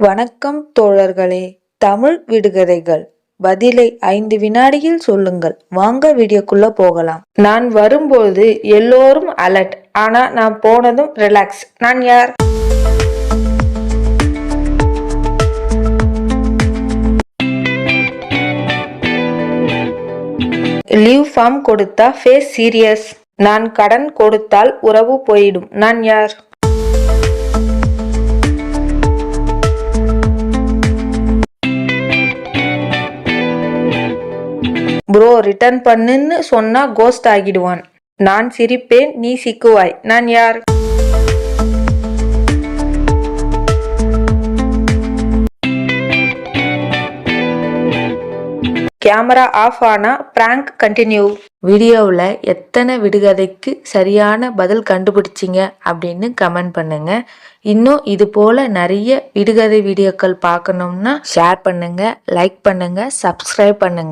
வணக்கம் தோழர்களே தமிழ் விடுகதைகள். பதிலை ஐந்து வினாடியில் சொல்லுங்கள். வாங்க வீடியோக்குள்ள போகலாம். நான் வரும்போது எல்லோரும் அலர்ட். ஆனா நான் போனதும் ரிலாக்ஸ் நான் யார்? லீவ் ஃபார்ம் கொடுத்தா ஃபேஸ் சீரியஸ் நான் கடன் கொடுத்தால் உறவு போயிடும். நான் யார்? ப்ரோ ரிட்டர்ன் பண்ணுன்னு சொன்னா கோஸ்ட் ஆகிடுவான். நான் சிரிப்பேன் நீ சிக்குவாய். நான் யார்? கேமரா ஆஃப் ஆனா பிராங்க் கண்டினியூ வீடியோவில் எத்தனை விடுகதைக்கு சரியான பதில் கண்டுபிடிச்சிங்க அப்படின்னு கமெண்ட் பண்ணுங்க. இன்னும் இது போல நிறைய விடுகதை வீடியோக்கள் பார்க்கணும்னா ஷேர் பண்ணுங்க லைக் பண்ணுங்க சப்ஸ்கிரைப் பண்ணுங்க.